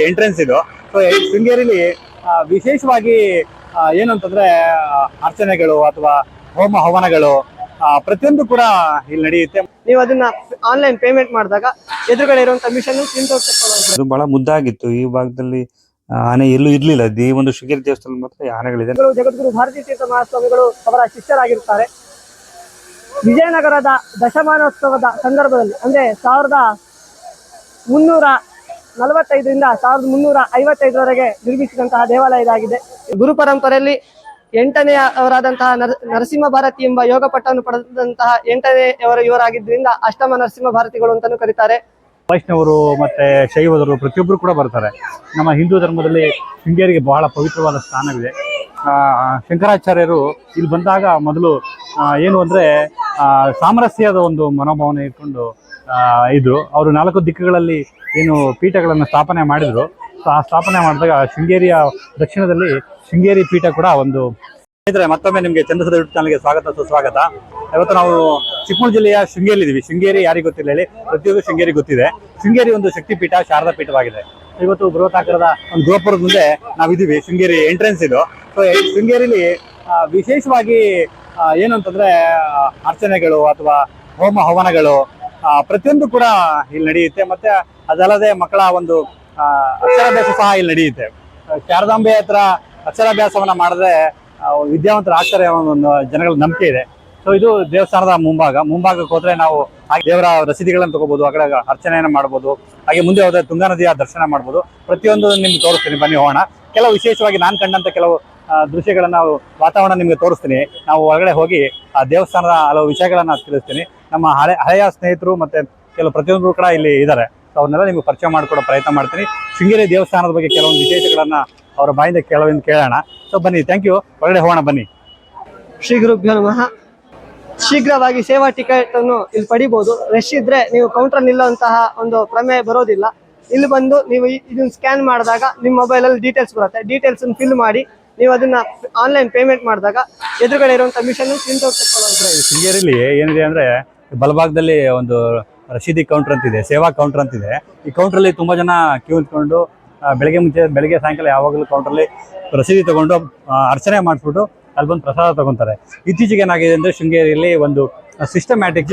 Entrance ಇದು. So ಶೃಂಗೇರಿಲಿ ವಿಶೇಷವಾಗಿ ಏನು ಅಂತಂದ್ರೆ ಅರ್ಚನೆಗಳು ಅಥವಾ ಹೋಮ ಹವನಗಳು ಪ್ರತಿಯೊಂದು ಕೂಡ ಇಲ್ಲಿ ನಡೆಯುತ್ತೆ. ನೀವು ಅದನ್ನ ಆನ್ಲೈನ್ ಪೇಮೆಂಟ್ ಮಾಡಿದಾಗ ಎದುರುಗಡೆ ಇರುವಂತ ಮಿಷನ್ ಅದು ಬಹಳ ಮುದ್ದಾಗಿತ್ತು. ಈ ಭಾಗದಲ್ಲಿ ಆನೆ ಎಲ್ಲೂ ಇರ್ಲಿಲ್ಲ. ಈ ಒಂದು ಶೃಂಗೇರಿ ದೇವಸ್ಥಾನ ಮಾತ್ರ ಈ ಆನೆಗಳಿದೆ. ಗುರು ಜಗದ್ಗುರು ಭಾರತೀ ತೀರ್ಥ ಮಹಾಸ್ವಾಮಿಗಳು ಅವರ ಶಿಷ್ಯರಾಗಿರುತ್ತಾರೆ. ವಿಜಯನಗರದ ದಶಮಾನೋತ್ಸವದ ಸಂದರ್ಭದಲ್ಲಿ ಅಂದ್ರೆ ಸಾವಿರದ ಮುನ್ನೂರ ನಲವತ್ತೈದರಿಂದ ಸಾವಿರದ ಮುನ್ನೂರ ಐವತ್ತೈದರವರೆಗೆ ನಿರ್ಮಿಸಿದಂತಹ ದೇವಾಲಯ ಇದಾಗಿದೆ. ಗುರು ಪರಂಪರೆಯಲ್ಲಿ ಎಂಟನೆಯ ಅವರಾದಂತಹ ನರ, ನರಸಿಂಹ ಭಾರತಿ ಎಂಬ ಯೋಗ ಪಟ್ಟವನ್ನು ಪಡೆದಂತಹ ಎಂಟನೆಯವರ ಇವರಾಗಿದ್ದರಿಂದ ಅಷ್ಟಮ ನರಸಿಂಹ ಭಾರತಿಗಳು ಅಂತಲೂ ಕರೀತಾರೆ. ವೈಷ್ಣವರು ಮತ್ತೆ ಶೈವದರು ಪ್ರತಿಯೊಬ್ಬರು ಕೂಡ ಬರ್ತಾರೆ. ನಮ್ಮ ಹಿಂದೂ ಧರ್ಮದಲ್ಲಿ ಶೃಂಗೇರಿಗೆ ಬಹಳ ಪವಿತ್ರವಾದ ಸ್ಥಾನವಿದೆ. ಶಂಕರಾಚಾರ್ಯರು ಇಲ್ಲಿ ಬಂದಾಗ ಮೊದಲು ಏನು ಅಂದರೆ ಸಾಮರಸ್ಯದ ಒಂದು ಮನೋಭಾವನೆ ಇಟ್ಕೊಂಡು ಇದ್ರು ಅವರು ನಾಲ್ಕು ದಿಕ್ಕುಗಳಲ್ಲಿ ಏನು ಪೀಠಗಳನ್ನು ಸ್ಥಾಪನೆ ಮಾಡಿದ್ರು. ಸೊ ಆ ಸ್ಥಾಪನೆ ಮಾಡಿದಾಗ ಶೃಂಗೇರಿಯ ದಕ್ಷಿಣದಲ್ಲಿ ಶೃಂಗೇರಿ ಪೀಠ ಕೂಡ ಒಂದು ಸ್ನೇಹಿತರೆ, ಮತ್ತೊಮ್ಮೆ ನಿಮಗೆ ಚಂದ್ರಸದ ಯೂಟ್ಯೂಬ್ ಚಾನಲ್ಗೆ ಸ್ವಾಗತ, ಸುಸ್ವಾಗತ. ಇವತ್ತು ನಾವು ಚಿಕ್ಕಮಗಳೂರು ಜಿಲ್ಲೆಯ ಶೃಂಗೇರಿ ಇದ್ದೀವಿ ಶೃಂಗೇರಿ ಯಾರಿಗೆ ಗೊತ್ತಿಲ್ಲ ಹೇಳಿ. ಪ್ರತಿಯೊಂದು ಶೃಂಗೇರಿ ಗೊತ್ತಿದೆ. ಶೃಂಗೇರಿ ಒಂದು ಶಕ್ತಿ ಪೀಠ ಶಾರದಾ ಪೀಠವಾಗಿದೆ. ಇವತ್ತು ಬೃಹತಾಕಾರದ ಒಂದು ಗೋಪುರದ ಮುಂದೆ ನಾವಿದ್ದೀವಿ ಶೃಂಗೇರಿ ಎಂಟ್ರೆನ್ಸ್ ಇದು. ಸೊ ಶೃಂಗೇರಿಲಿ ವಿಶೇಷವಾಗಿ ಏನು ಅಂತಂದ್ರೆ ಅರ್ಚನೆಗಳು ಅಥವಾ ಹೋಮ ಹವನಗಳು ಪ್ರತಿಯೊಂದು ಕೂಡ ಇಲ್ಲಿ ನಡೆಯುತ್ತೆ ಮತ್ತೆ ಅದಲ್ಲದೆ ಮಕ್ಕಳ ಒಂದು ಅಕ್ಷರಾಭ್ಯಾಸ ಸಹ ಇಲ್ಲಿ ನಡೆಯುತ್ತೆ. ಶಾರದಾಂಬೆ ಹತ್ರ ಅಕ್ಷರಾಭ್ಯಾಸವನ್ನ ಮಾಡಿದ್ರೆ ವಿದ್ಯಾವಂತರ ಆಶ್ಚರ್ಯ ಒಂದು ಜನಗಳ ನಂಬಿಕೆ ಇದೆ. ಸೊ ಇದು ದೇವಸ್ಥಾನದ ಮುಂಭಾಗ. ಮುಂಭಾಗಕ್ಕೆ ಹೋದ್ರೆ ನಾವು ಹಾಗೆ ದೇವರ ರಸೀದಿಗಳನ್ನು ತಗೋಬಹುದು ಆ ಕಡೆ ಅರ್ಚನೆಯನ್ನು ಮಾಡ್ಬೋದು, ಹಾಗೆ ಮುಂದೆ ಹೋದ್ರೆ ತುಂಗಾ ನದಿಯ ದರ್ಶನ ಮಾಡ್ಬೋದು. ಪ್ರತಿಯೊಂದು ನಿಮ್ಗೆ ತೋರಿಸ್ತೀನಿ, ಬನ್ನಿ ಹೋಗೋಣ. ಕೆಲವು ವಿಶೇಷವಾಗಿ ನಾನು ಕಂಡಂತ ಕೆಲವು ದೃಶ್ಯಗಳನ್ನ ವಾತಾವರಣ ನಿಮ್ಗೆ ತೋರಿಸ್ತೀನಿ. ನಾವು ಹೊರಗಡೆ ಹೋಗಿ ಆ ದೇವಸ್ಥಾನದ ಹಲವು ವಿಷಯಗಳನ್ನ ತಿಳಿಸ್ತೀನಿ. ನಮ್ಮ ಹಳೆ ಹಳೆಯ ಸ್ನೇಹಿತರು ಮತ್ತೆ ಕೆಲವು ಪ್ರತಿಯೊಬ್ಬರು ಕೂಡ ಇಲ್ಲಿ ಇದ್ದಾರೆ. ಸೊ ಅವ್ರನ್ನೆಲ್ಲ ನಿಮ್ಗೆ ಪರಿಚಯ ಮಾಡಿಕೊಡೋ ಪ್ರಯತ್ನ ಮಾಡ್ತೀನಿ. ಶೃಂಗೇರಿ ದೇವಸ್ಥಾನದ ಬಗ್ಗೆ ಕೆಲವೊಂದು ವಿಶೇಷಗಳನ್ನ ಅವರ ಬಾಯಿಂದ ಕೆಲವೊಂದು ಕೇಳೋಣ. ಸೊ ಬನ್ನಿ ಥ್ಯಾಂಕ್ ಯು ಒಳ್ಳೆ ಹೋಗೋಣ ಬನ್ನಿ. ಶ್ರೀ ಗುರುಭ್ಯೋ ನಮಃ. ಶೀಘ್ರವಾಗಿ ಸೇವಾ ಟಿಕೆಟ್ ಅನ್ನು ಇಲ್ಲಿ ಪಡಿಬಹುದು ರಶ್ ಇದ್ರೆ ನೀವು ಕೌಂಟರ್ ನಿಲ್ಲುವಂತಹ ಒಂದು ಪ್ರಮೇಯ ಬರೋದಿಲ್ಲ. ಇಲ್ಲಿ ಬಂದು ನೀವು ಇದನ್ನ ಸ್ಕ್ಯಾನ್ ಮಾಡಿದಾಗ ನಿಮ್ಮ ಮೊಬೈಲ್ ಅಲ್ಲಿ ಡೀಟೇಲ್ಸ್ ಬರುತ್ತೆ. ಡೀಟೇಲ್ಸ್ ಫಿಲ್ ಮಾಡಿ ನೀವು ಅದನ್ನ ಆನ್ಲೈನ್ ಪೇಮೆಂಟ್ ಮಾಡಿದಾಗ ಎದುರುಗಡೆ ಇರುವಂತಹ ಮಿಷನ್ ಪ್ರಿಂಟ್ ಔಟ್ ಶೃಂಗೇರಿಲಿ ಏನಿದೆ ಅಂದ್ರೆ ಬಲಭಾಗದಲ್ಲಿ ಒಂದು ರಶೀದಿ ಕೌಂಟರ್ ಅಂತಿದೆ ಸೇವಾ ಕೌಂಟರ್ ಅಂತಿದೆ. ಈ ಕೌಂಟ್ರಲ್ಲಿ ತುಂಬಾ ಜನ ಕ್ಯೂ ನಿಂತ್ಕೊಂಡು ಆ, ಬೆಳಗ್ಗೆ ಮುಂಚೆ ಬೆಳಗ್ಗೆ ಸಾಯಂಕಾಲ ಯಾವಾಗಲೂ ಕೌಂಟ್ರಲ್ಲಿ ರಸೀದಿ ತಗೊಂಡು ಅರ್ಚನೆ ಮಾಡಿಸ್ಬಿಟ್ಟು ಅಲ್ಲಿ ಬಂದು ಪ್ರಸಾದ ತಗೊಂತಾರೆ. ಇತ್ತೀಚೆಗೆ ಏನಾಗಿದೆ ಅಂದ್ರೆ ಶೃಂಗೇರಿಯಲ್ಲಿ ಒಂದು ಸಿಸ್ಟಮ್ಯಾಟಿಕ್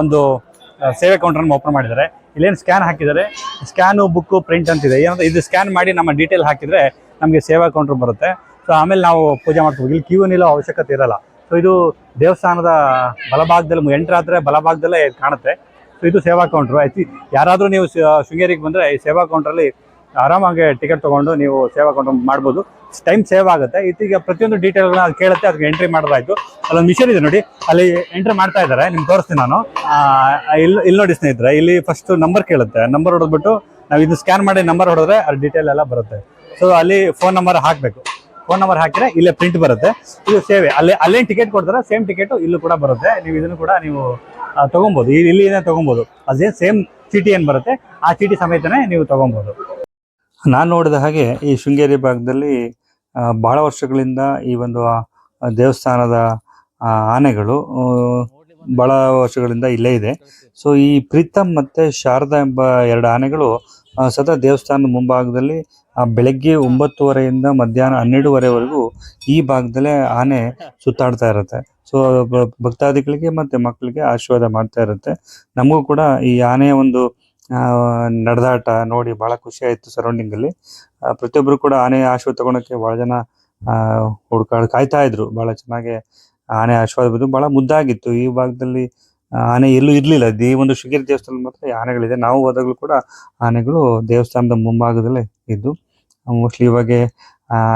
ಒಂದು ಸೇವೆ ಕೌಂಟರ್ ಓಪನ್ ಮಾಡಿದ್ದಾರೆ. ಇಲ್ಲೇನು ಸ್ಕ್ಯಾನ್ ಹಾಕಿದ್ದಾರೆ. ಸ್ಕ್ಯಾನು ಬುಕ್ಕು ಪ್ರಿಂಟ್ ಅಂತಿದೆ. ಏನಂದ್ರೆ ಇದು ಸ್ಕ್ಯಾನ್ ಮಾಡಿ ನಮ್ಮ ಡೀಟೇಲ್ ಹಾಕಿದ್ರೆ ನಮಗೆ ಸೇವಾ ಕೌಂಟರ್ ಬರುತ್ತೆ. ಸೊ ಆಮೇಲೆ ನಾವು ಪೂಜೆ ಮಾಡ್ತೀವಿ ಇಲ್ಲಿ ಕ್ಯೂ ನಿಲ್ಲೋ ಅವಶ್ಯಕತೆ ಇರಲ್ಲ. ಸೊ ಇದು ದೇವಸ್ಥಾನದ ಬಲಭಾಗದಲ್ಲಿ ಎಂಟ್ರ್ ಆದ್ರೆ ಬಲಭಾಗದಲ್ಲೇ ಕಾಣುತ್ತೆ. ಸೊ ಇದು ಸೇವಾ ಕೌಂಟ್ರು ಐತಿ ಯಾರಾದರೂ ನೀವು ಶೃಂಗೇರಿಗೆ ಬಂದರೆ ಈ ಸೇವಾ ಕೌಂಟ್ರಲ್ಲಿ ಆರಾಮಾಗಿ ಟಿಕೆಟ್ ತೊಗೊಂಡು ನೀವು ಸೇವಾ ಕೌಂಟರ್ ಮಾಡ್ಬೋದು. ಟೈಮ್ ಸೇವ್ ಆಗುತ್ತೆ. ಇತ್ತೀಗ ಪ್ರತಿಯೊಂದು ಡೀಟೇಲ್ಗಳನ್ನ ಕೇಳುತ್ತೆ, ಅದಕ್ಕೆ ಎಂಟ್ರಿ ಮಾಡೋದಾಯಿತು ಅಲ್ಲೊಂದು ಮಿಷನ್ ಇದೆ ನೋಡಿ. ಅಲ್ಲಿ ಎಂಟ್ರಿ ಮಾಡ್ತಾ ಇದ್ದಾರೆ. ನಿಮ್ಗೆ ತೋರಿಸ್ತೀನಿ ನಾನು. ಇಲ್ಲಿ ಇಲ್ಲಿ ನೋಡಿ ಸ್ನೇಹಿತರೆ, ಇಲ್ಲಿ ಫಸ್ಟ್ ನಂಬರ್ ಕೇಳುತ್ತೆ. ನಂಬರ್ ಹೊಡೆದ್ಬಿಟ್ಟು ನಾವು ಇದು ಸ್ಕ್ಯಾನ್ ಮಾಡಿ ನಂಬರ್ ಹೊಡೆದ್ರೆ ಅಲ್ಲಿ ಡೀಟೇಲ್ ಎಲ್ಲ ಬರುತ್ತೆ. ಸೊ ಅಲ್ಲಿ ಫೋನ್ ನಂಬರ್ ಹಾಕಬೇಕು. ಫೋನ್ ನಂಬರ್ ಹಾಕಿದ್ರೆ ಇಲ್ಲೇ ಪ್ರಿಂಟ್ ಬರುತ್ತೆ. ಇದು ಸೇವೆ. ಅಲ್ಲೇ, ಅಲ್ಲೇನು ಟಿಕೆಟ್ ಕೊಡ್ತಾರೆ ಸೇಮ್ ಟಿಕೆಟ್ ಇಲ್ಲೂ ಕೂಡ ಬರುತ್ತೆ. ನೀವು ಇದನ್ನು ಕೂಡ ನೀವು ತೊಗೊಬೋದು. ಇಲ್ಲಿ ಏನೇ ತೊಗೊಬೋದು. ಅದೇ ಸೇಮ್ ಚೀಟಿ ಏನು ಬರುತ್ತೆ, ಆ ಚೀಟಿ ಸಮೇತನೇ ನೀವು ತೊಗೊಬೋದು. ನಾನು ನೋಡಿದ ಹಾಗೆ ಈ ಶೃಂಗೇರಿ ಭಾಗದಲ್ಲಿ ಬಹಳ ವರ್ಷಗಳಿಂದ ಈ ಒಂದು ದೇವಸ್ಥಾನದ ಆನೆಗಳು ಬಹಳ ವರ್ಷಗಳಿಂದ ಇಲ್ಲೇ ಇದೆ. ಸೊ ಈ ಪ್ರೀತಮ್ ಮತ್ತೆ ಶಾರದಾ ಎಂಬ ಎರಡು ಆನೆಗಳು ಸದಾ ದೇವಸ್ಥಾನದ ಮುಂಭಾಗದಲ್ಲಿ ಬೆಳಗ್ಗೆ ಒಂಬತ್ತುವರೆಯಿಂದ ಮಧ್ಯಾಹ್ನ ಹನ್ನೆರಡುವರೆವರೆಗೂ ಈ ಭಾಗದಲ್ಲೇ ಆನೆ ಸುತ್ತಾಡ್ತಾ ಇರುತ್ತೆ. ಸೊ ಭಕ್ತಾದಿಗಳಿಗೆ ಮತ್ತೆ ಮಕ್ಕಳಿಗೆ ಆಶೀರ್ವಾದ ಮಾಡ್ತಾ ಇರುತ್ತೆ. ನಮಗೂ ಕೂಡ ಈ ಆನೆಯ ಒಂದು ಆ, ನಡೆದಾಟ ನೋಡಿ ಬಹಳ ಖುಷಿ ಆಯಿತು ಸರೌಂಡಿಂಗ್ ಅಲ್ಲಿ ಪ್ರತಿಯೊಬ್ಬರು ಕೂಡ ಆನೆ ಆಶೀರ್ವಾದ ತಗೊಳಕ್ಕೆ ಬಹಳ ಜನ ಆ ಹುಡ್ಕಾಡ್ ಕಾಯ್ತಾ ಇದ್ರು. ಬಹಳ ಚೆನ್ನಾಗಿ ಆನೆ ಆಶೀರ್ವಾದ ಬಂದು ಬಹಳ ಮುದ್ದಾಗಿತ್ತು. ಈ ಭಾಗದಲ್ಲಿ ಆನೆ ಎಲ್ಲೂ ಇರ್ಲಿಲ್ಲ. ಈ ಒಂದು ಶಿಗಿರಿ ದೇವಸ್ಥಾನ ಮಾತ್ರ ಆನೆಗಳಿದೆ. ನಾವು ಹೋದಾಗಲೂ ಕೂಡ ಆನೆಗಳು ದೇವಸ್ಥಾನದ ಮುಂಭಾಗದಲ್ಲೇ ಇದ್ದು ಮೋಸ್ಟ್ಲಿ ಇವಾಗ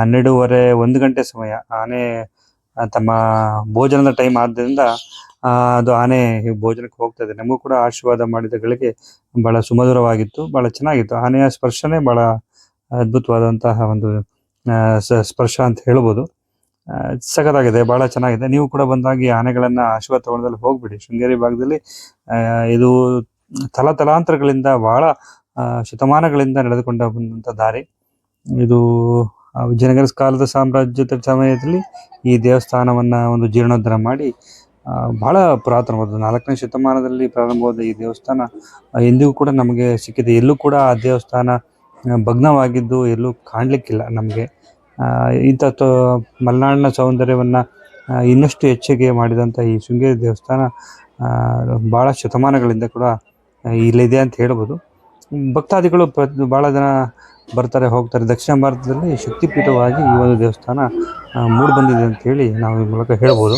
ಹನ್ನೆರಡೂವರೆ, ಒಂದು ಗಂಟೆ ಸಮಯ ಆನೆ ತಮ್ಮ ಭೋಜನದ ಟೈಮ್ ಆದ್ದರಿಂದ ಅದು ಆನೆ ಭೋಜನಕ್ಕೆ ಹೋಗ್ತಾ ಇದೆ. ನಮಗೂ ಕೂಡ ಆಶೀರ್ವಾದ ಮಾಡಿದ ಗಳಿಗೆ ಬಹಳ ಸುಮಧುರವಾಗಿತ್ತು, ಬಹಳ ಚೆನ್ನಾಗಿತ್ತು. ಆನೆಯ ಸ್ಪರ್ಶನೇ ಬಹಳ ಅದ್ಭುತವಾದಂತಹ ಒಂದು ಸ್ಪರ್ಶ ಅಂತ ಹೇಳ್ಬೋದು. ಸಖತ್ತಾಗಿದೆ, ಬಹಳ ಚೆನ್ನಾಗಿದೆ. ನೀವು ಕೂಡ ಬಂದಾಗಿ ಆನೆಗಳನ್ನ ಆಶೀರ್ವಾದ ತಗೊಂಡಲ್ಲಿ ಹೋಗ್ಬಿಡಿ. ಶೃಂಗೇರಿ ಭಾಗದಲ್ಲಿ ಇದು ತಲಾತಲಾಂತರಗಳಿಂದ ಬಹಳ ಶತಮಾನಗಳಿಂದ ನಡೆದುಕೊಂಡ ಬಂದಂತ ದಾರಿ. ಇದು ವಿಜಯನಗರ ಕಾಲದ ಸಾಮ್ರಾಜ್ಯದ ಸಮಯದಲ್ಲಿ ಈ ದೇವಸ್ಥಾನವನ್ನ ಒಂದು ಜೀರ್ಣೋದ್ಧಾರ ಮಾಡಿ ಬಹಳ ಪುರಾತನವಾದ ನಾಲ್ಕನೇ ಶತಮಾನದಲ್ಲಿ ಪ್ರಾರಂಭವಾದ ಈ ದೇವಸ್ಥಾನ ಎಂದಿಗೂ ಕೂಡ ನಮಗೆ ಸಿಕ್ಕಿದೆ. ಎಲ್ಲೂ ಕೂಡ ಆ ದೇವಸ್ಥಾನ ಭಗ್ನವಾಗಿದ್ದು ಎಲ್ಲೂ ಕಾಣಲಿಕ್ಕಿಲ್ಲ ನಮಗೆ. ಇಂಥ ಮಲೆನಾಡಿನ ಸೌಂದರ್ಯವನ್ನು ಇನ್ನಷ್ಟು ಹೆಚ್ಚಿಗೆ ಮಾಡಿದಂಥ ಈ ಶೃಂಗೇರಿ ದೇವಸ್ಥಾನ ಭಾಳ ಶತಮಾನಗಳಿಂದ ಕೂಡ ಇಲ್ಲಿದೆ ಅಂತ ಹೇಳ್ಬೋದು. ಭಕ್ತಾದಿಗಳು ಭಾಳ ಜನ ಬರ್ತಾರೆ, ಹೋಗ್ತಾರೆ. ದಕ್ಷಿಣ ಭಾರತದಲ್ಲಿ ಶಕ್ತಿಪೀಠವಾಗಿ ಈ ಒಂದು ದೇವಸ್ಥಾನ ಮೂಡಿ ಬಂದಿದೆ ಅಂತ ಹೇಳಿ ನಾವು ಈ ಮೂಲಕ ಹೇಳ್ಬೋದು.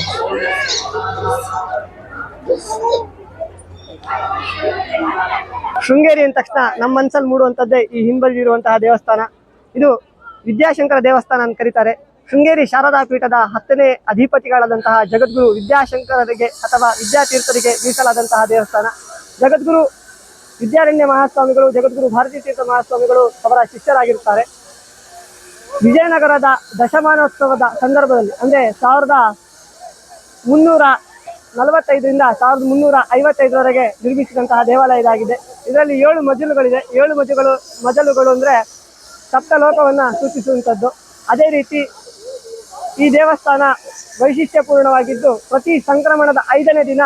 ಶೃಂಗೇರಿ ಅಂದ ತಕ್ಷಣ ನಮ್ಮ ಮನಸ್ಸಲ್ಲಿ ಮೂಡುವಂಥದ್ದೇ ಈ ಹಿಂಬದಿರುವಂತಹ ದೇವಸ್ಥಾನ. ಇದು ವಿದ್ಯಾಶಂಕರ ದೇವಸ್ಥಾನ ಅಂತ ಕರೀತಾರೆ. ಶೃಂಗೇರಿ ಶಾರದಾ ಪೀಠದ ಹತ್ತನೇ ಅಧಿಪತಿಗಳಾದಂತಹ ಜಗದ್ಗುರು ವಿದ್ಯಾಶಂಕರರಿಗೆ ಅಥವಾ ವಿದ್ಯಾತೀರ್ಥರಿಗೆ ಮೀಸಲಾದಂತಹ ದೇವಸ್ಥಾನ. ಜಗದ್ಗುರು ವಿದ್ಯಾರಣ್ಯ ಮಹಾಸ್ವಾಮಿಗಳು, ಜಗದ್ಗುರು ಭಾರತೀ ತೀರ್ಥ ಮಹಾಸ್ವಾಮಿಗಳು ಅವರ ಶಿಷ್ಯರಾಗಿರುತ್ತಾರೆ. ವಿಜಯನಗರದ ದಶಮಾನೋತ್ಸವದ ಸಂದರ್ಭದಲ್ಲಿ, ಅಂದರೆ ಸಾವಿರದ ಮುನ್ನೂರ ನಲವತ್ತೈದರಿಂದ ಸಾವಿರದ ಮುನ್ನೂರ ಐವತ್ತೈದರವರೆಗೆ ನಿರ್ಮಿಸಿದಂತಹ ದೇವಾಲಯ ಇದಾಗಿದೆ. ಇದರಲ್ಲಿ ಏಳು ಮಜಲುಗಳಿದೆ. ಏಳು ಮಜಲುಗಳು ಮಜಲುಗಳು ಅಂದ್ರೆ ಸಪ್ತಲೋಕವನ್ನು ಸೂಚಿಸುವಂಥದ್ದು. ಅದೇ ರೀತಿ ಈ ದೇವಸ್ಥಾನ ವೈಶಿಷ್ಟ್ಯಪೂರ್ಣವಾಗಿದ್ದು, ಪ್ರತಿ ಸಂಕ್ರಮಣದ ಐದನೇ ದಿನ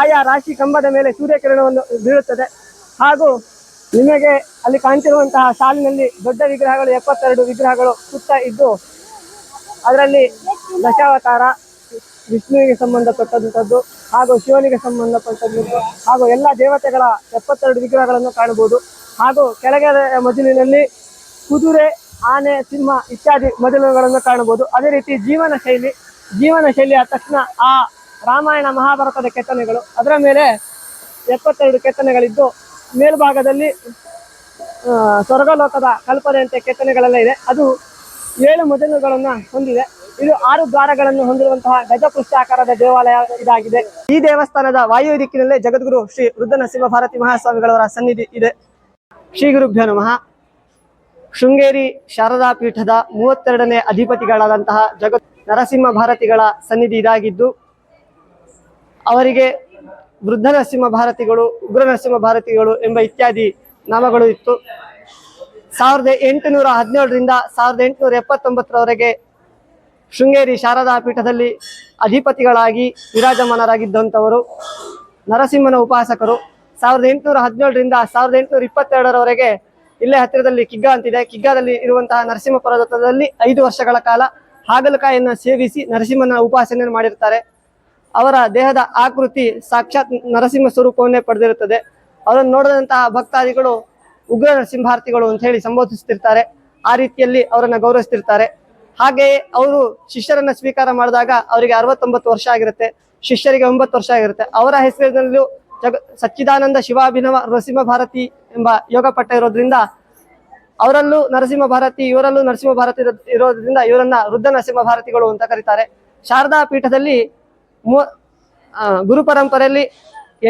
ಆಯಾ ರಾಶಿ ಕಂಬದ ಮೇಲೆ ಸೂರ್ಯಕಿರಣವನ್ನು ಬೀಳುತ್ತದೆ. ಹಾಗೂ ನಿಮಗೆ ಅಲ್ಲಿ ಕಾಣ್ತಿರುವಂತಹ ಸಾಲಿನಲ್ಲಿ ದೊಡ್ಡ ವಿಗ್ರಹಗಳು, ಎಪ್ಪತ್ತೆರಡು ವಿಗ್ರಹಗಳು ಸುತ್ತ ಇದ್ದು, ಅದರಲ್ಲಿ ದಶಾವತಾರ, ವಿಷ್ಣುವಿಗೆ ಸಂಬಂಧಪಟ್ಟಂಥದ್ದು ಹಾಗೂ ಶಿವನಿಗೆ ಸಂಬಂಧಪಟ್ಟಂಥದ್ದು ಹಾಗೂ ಎಲ್ಲ ದೇವತೆಗಳ ಎಪ್ಪತ್ತೆರಡು ವಿಗ್ರಹಗಳನ್ನು ಕಾಣಬಹುದು. ಹಾಗೂ ಕೆಳಗೆ ಮಜಲಿನಲ್ಲಿ ಕುದುರೆ, ಆನೆ, ಸಿಂಹ ಇತ್ಯಾದಿ ಮಜಲುಗಳನ್ನು ಕಾಣಬಹುದು. ಅದೇ ರೀತಿ ಜೀವನ ಶೈಲಿ ಜೀವನ ಶೈಲಿ ತಕ್ಷಣ ಆ ರಾಮಾಯಣ ಮಹಾಭಾರತದ ಕೆತ್ತನೆಗಳು. ಅದರ ಮೇಲೆ ಎಪ್ಪತ್ತೆರಡು ಕೆತ್ತನೆಗಳಿದ್ದು ಮೇಲ್ಭಾಗದಲ್ಲಿ ಸ್ವರ್ಗಲೋಕದ ಕಲ್ಪನೆಯಂತೆ ಕೆತ್ತನೆಗಳೆಲ್ಲ ಇದೆ. ಅದು ಏಳು ಮಜಲುಗಳನ್ನ ಹೊಂದಿದೆ. ಇದು ಆರು ದ್ವಾರಗಳನ್ನು ಹೊಂದಿರುವಂತಹ ಗಜಪುಷ್ಟಾಕಾರದ ದೇವಾಲಯ ಇದಾಗಿದೆ. ಈ ದೇವಸ್ಥಾನದ ವಾಯು ದಿಕ್ಕಿನಲ್ಲೇ ಜಗದ್ಗುರು ಶ್ರೀ ವೃದ್ಧ ನರಸಿಂಹ ಭಾರತಿ ಮಹಾಸ್ವಾಮಿಗಳವರ ಸನ್ನಿಧಿ ಇದೆ. ಶ್ರೀ ಗುರುಭ್ಯೋ ನಮಃ. ಶೃಂಗೇರಿ ಶಾರದಾ ಪೀಠದ ಮೂವತ್ತೆರಡನೇ ಅಧಿಪತಿಗಳಾದಂತಹ ಜಗತ್ ನರಸಿಂಹ ಭಾರತಿಗಳ ಸನ್ನಿಧಿ ಇದಾಗಿದ್ದು, ಅವರಿಗೆ ವೃದ್ಧ ನರಸಿಂಹ ಭಾರತಿಗಳು, ಉಗ್ರ ನರಸಿಂಹ ಭಾರತಿಗಳು ಎಂಬ ಇತ್ಯಾದಿ ನಾಮಗಳು ಇತ್ತು. ಸಾವಿರದ ಎಂಟುನೂರ ಹದಿನೇಳರಿಂದ ಸಾವಿರದ ಎಂಟುನೂರ ಎಪ್ಪತ್ತೊಂಬತ್ತರವರೆಗೆ ಶೃಂಗೇರಿ ಶಾರದಾ ಪೀಠದಲ್ಲಿ ಅಧಿಪತಿಗಳಾಗಿ ವಿರಾಜಮಾನರಾಗಿದ್ದಂಥವರು ನರಸಿಂಹನ ಉಪಾಸಕರು. ಸಾವಿರದ ಎಂಟುನೂರ ಹದಿನೇಳರಿಂದ ಸಾವಿರದ ಎಂಟುನೂರ ಇಪ್ಪತ್ತೆರಡರವರೆಗೆ ಇಲ್ಲೇ ಹತ್ತಿರದಲ್ಲಿ ಕಿಗ್ಗ ಅಂತಿದೆ. ಕಿಗ್ಗಾದಲ್ಲಿ ಇರುವಂತಹ ನರಸಿಂಹ ಪರ್ವತದಲ್ಲಿ ಐದು ವರ್ಷಗಳ ಕಾಲ ಹಾಗಲಕಾಯನ್ನು ಸೇವಿಸಿ ನರಸಿಂಹನ ಉಪಾಸನೆಯನ್ನು ಮಾಡಿರ್ತಾರೆ. ಅವರ ದೇಹದ ಆಕೃತಿ ಸಾಕ್ಷಾತ್ ನರಸಿಂಹ ಸ್ವರೂಪವನ್ನೇ ಪಡೆದಿರುತ್ತದೆ. ಅವರನ್ನು ನೋಡಿದಂತಹ ಭಕ್ತಾದಿಗಳು ಉಗ್ರ ನರಸಿಂಹಾರ್ಥಿಗಳು ಅಂತ ಹೇಳಿ ಸಂಬೋಧಿಸ್ತಿರ್ತಾರೆ ಆ ರೀತಿಯಲ್ಲಿ ಅವರನ್ನ ಗೌರವಿಸ್ತಿರ್ತಾರೆ ಹಾಗೆಯೇ ಅವರು ಶಿಷ್ಯರನ್ನ ಸ್ವೀಕಾರ ಮಾಡಿದಾಗ ಅವರಿಗೆ ಅರವತ್ತೊಂಬತ್ತು ವರ್ಷ ಆಗಿರುತ್ತೆ. ಶಿಷ್ಯರಿಗೆ ಒಂಬತ್ತು ವರ್ಷ ಆಗಿರುತ್ತೆ. ಅವರ ಹೆಸರಿನಲ್ಲೂ ಜಗ ಸಚ್ಚಿದಾನಂದ ಶಿವಾಭಿನವ ನರಸಿಂಹ ಭಾರತಿ ಎಂಬ ಯೋಗ ಪಟ್ಟ ಇರೋದ್ರಿಂದ ಅವರಲ್ಲೂ ನರಸಿಂಹ ಭಾರತಿ, ಇವರಲ್ಲೂ ನರಸಿಂಹ ಭಾರತಿ ಇರೋದ್ರಿಂದ ಇವರನ್ನ ವೃದ್ಧ ನರಸಿಂಹ ಭಾರತಿಗಳು ಅಂತ ಕರೀತಾರೆ. ಶಾರದಾ ಪೀಠದಲ್ಲಿ ಮೂ ಗುರು ಪರಂಪರೆಯಲ್ಲಿ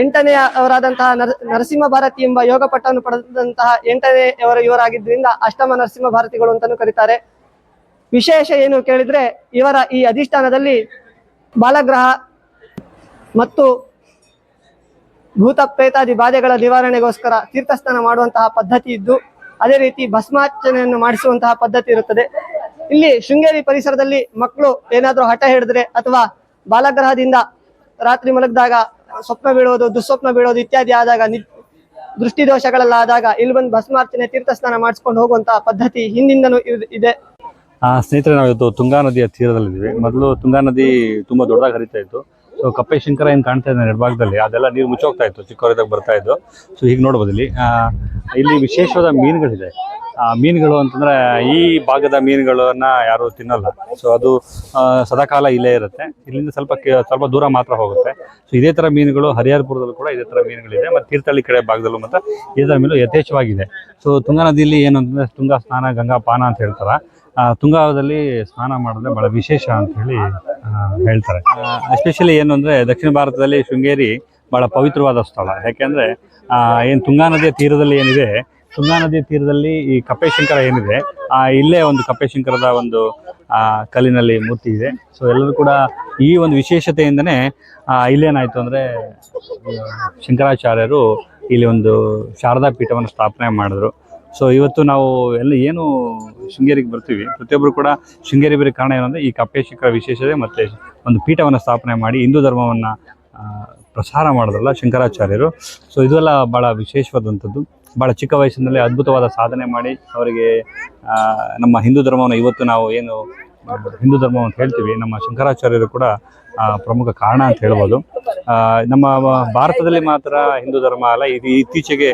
ಎಂಟನೆಯ ಅವರಾದಂತಹ ನರ ನರಸಿಂಹ ಭಾರತಿ ಎಂಬ ಯೋಗ ಪಟ್ಟವನ್ನು ಪಡೆದಂತಹ ಎಂಟನೆಯವರ ಇವರಾಗಿದ್ದರಿಂದ ಅಷ್ಟಮ ನರಸಿಂಹ ಭಾರತಿಗಳು ಅಂತಾನು ಕರೀತಾರೆ. ವಿಶೇಷ ಏನು ಕೇಳಿದ್ರೆ ಇವರ ಈ ಅಧಿಷ್ಠಾನದಲ್ಲಿ ಬಾಲಗ್ರಹ ಮತ್ತು ಭೂತ ಪ್ರೇತಾದಿ ಬಾಧೆಗಳ ನಿವಾರಣೆಗೋಸ್ಕರ ತೀರ್ಥಸ್ನಾನ ಮಾಡುವಂತಹ ಪದ್ಧತಿ ಇದ್ದು, ಅದೇ ರೀತಿ ಭಸ್ಮಾರ್ಚನೆಯನ್ನು ಮಾಡಿಸುವಂತಹ ಪದ್ಧತಿ ಇರುತ್ತದೆ. ಇಲ್ಲಿ ಶೃಂಗೇರಿ ಪರಿಸರದಲ್ಲಿ ಮಕ್ಕಳು ಏನಾದರೂ ಹಠ ಹಿಡಿದ್ರೆ ಅಥವಾ ಬಾಲಗ್ರಹದಿಂದ ರಾತ್ರಿ ಮಲಗಿದಾಗ ಸ್ವಪ್ನ ಬೀಳೋದು ದುಸ್ವಪ್ನ ಬೀಳೋದು ಇತ್ಯಾದಿ ಆದಾಗ ದೃಷ್ಟಿ ದೋಷಗಳೆಲ್ಲ ಆದಾಗ ಇಲ್ಲಿ ಬಂದು ಭಸ್ಮಾರ್ಚನೆ, ತೀರ್ಥಸ್ನಾನ ಮಾಡಿಸ್ಕೊಂಡು ಹೋಗುವಂತಹ ಪದ್ಧತಿ ಹಿಂದಿಂದನೂ ಇದೆ ಸ್ನೇಹಿತರೆ ನಾವು ಇವತ್ತು ತುಂಗಾ ನದಿಯ ತೀರದಲ್ಲಿದ್ದೀವಿ. ಮೊದಲು ತುಂಗಾ ನದಿ ತುಂಬಾ ದೊಡ್ಡದಾಗಿ ಹರಿತಾ ಇತ್ತು. ಕಪ್ಪೆ ಶಂಕರ ಏನು ಕಾಣ್ತಾ ಇದೆ ಎಡಭಾಗದಲ್ಲಿ ಅದೆಲ್ಲ ನೀರು ಮುಚ್ಚೋಗ್ತಾ ಇತ್ತು ಚಿಕ್ಕವರಿದಾಗ ಬರ್ತಾ ಇದ್ದು. ಸೊ ಹೀಗೆ ನೋಡ್ಬೋದು ಇಲ್ಲಿ. ಇಲ್ಲಿ ವಿಶೇಷವಾದ ಮೀನುಗಳಿದೆ. ಆ, ಮೀನುಗಳು ಅಂತಂದ್ರೆ ಈ ಭಾಗದ ಮೀನುಗಳನ್ನ ಯಾರು ತಿನ್ನಲ್ಲ. ಸೊ ಅದು ಸದಾಕಾಲ ಇಲ್ಲೇ ಇರುತ್ತೆ. ಇಲ್ಲಿಂದ ಸ್ವಲ್ಪ ಸ್ವಲ್ಪ ದೂರ ಮಾತ್ರ ಹೋಗುತ್ತೆ. ಸೊ ಇದೇ ತರ ಮೀನುಗಳು ಹರಿಹರಪುರದಲ್ಲೂ ಕೂಡ ಇದೇ ತರ ಮೀನುಗಳಿದೆ. ಮತ್ತೆ ತೀರ್ಥಹಳ್ಳಿ ಕಡೆ ಭಾಗದಲ್ಲೂ ಮಾತ್ರ ಇದೇ ಮೀನು ಯಥೇಚ್ಛವಾಗಿದೆ. ಸೊ ತುಂಗಾ ನದಿಯಲ್ಲಿ ಏನು ಅಂತಂದ್ರೆ ತುಂಗಾ ಸ್ನಾನ, ಗಂಗಾ ಪಾನ ಅಂತ ಹೇಳ್ತಾರ. ಆ, ತುಂಗಾದಲ್ಲಿ ಸ್ನಾನ ಮಾಡಿದ್ರೆ ಬಹಳ ವಿಶೇಷ ಅಂತ ಹೇಳಿ ಹೇಳ್ತಾರೆ. ಎಸ್ಪೆಷಲಿ ಏನು ಅಂದರೆ ದಕ್ಷಿಣ ಭಾರತದಲ್ಲಿ ಶೃಂಗೇರಿ ಬಹಳ ಪವಿತ್ರವಾದ ಸ್ಥಳ. ಯಾಕೆಂದ್ರೆ ಏನು ತುಂಗಾ ನದಿಯ ತೀರದಲ್ಲಿ ಏನಿದೆ ತುಂಗಾ ನದಿಯ ತೀರದಲ್ಲಿ ಈ ಕಪ್ಪೇಶಂಕರ ಏನಿದೆ ಇಲ್ಲೇ ಒಂದು ಕಪ್ಪೇಶಂಕರದ ಒಂದು ಕಲ್ಲಿನಲ್ಲಿ ಮೂರ್ತಿ ಇದೆ. ಸೊ ಎಲ್ಲರೂ ಕೂಡ ಈ ಒಂದು ವಿಶೇಷತೆಯಿಂದನೇ ಇಲ್ಲೇನಾಯ್ತು ಅಂದ್ರೆ ಶಂಕರಾಚಾರ್ಯರು ಇಲ್ಲಿ ಒಂದು ಶಾರದಾ ಪೀಠವನ್ನು ಸ್ಥಾಪನೆ ಮಾಡಿದ್ರು. ಸೊ ಇವತ್ತು ನಾವು ಎಲ್ಲ ಏನು ಶೃಂಗೇರಿಗೆ ಬರ್ತೀವಿ, ಪ್ರತಿಯೊಬ್ಬರು ಕೂಡ ಶೃಂಗೇರಿ ಬೇರೆ ಕಾರಣ ಏನಂದ್ರೆ ಈ ಕಪ್ಪೇಶಿಖರ ವಿಶೇಷತೆ ಮತ್ತೆ ಒಂದು ಪೀಠವನ್ನು ಸ್ಥಾಪನೆ ಮಾಡಿ ಹಿಂದೂ ಧರ್ಮವನ್ನ ಪ್ರಸಾರ ಮಾಡಿದ್ರಲ್ಲ ಶಂಕರಾಚಾರ್ಯರು. ಸೊ ಇದೆಲ್ಲ ಬಹಳ ವಿಶೇಷವಾದಂಥದ್ದು. ಭಾಳ ಚಿಕ್ಕ ವಯಸ್ಸಿನಲ್ಲಿ ಅದ್ಭುತವಾದ ಸಾಧನೆ ಮಾಡಿ ಅವರಿಗೆ ನಮ್ಮ ಹಿಂದೂ ಧರ್ಮವನ್ನು ಇವತ್ತು ನಾವು ಏನು ಹಿಂದೂ ಧರ್ಮ ಅಂತ ಹೇಳ್ತೀವಿ, ನಮ್ಮ ಶಂಕರಾಚಾರ್ಯರು ಕೂಡ ಪ್ರಮುಖ ಕಾರಣ ಅಂತ ಹೇಳ್ಬೋದು. ನಮ್ಮ ಭಾರತದಲ್ಲಿ ಮಾತ್ರ ಹಿಂದೂ ಧರ್ಮ ಅಲ್ಲ, ಇದು ಇತ್ತೀಚೆಗೆ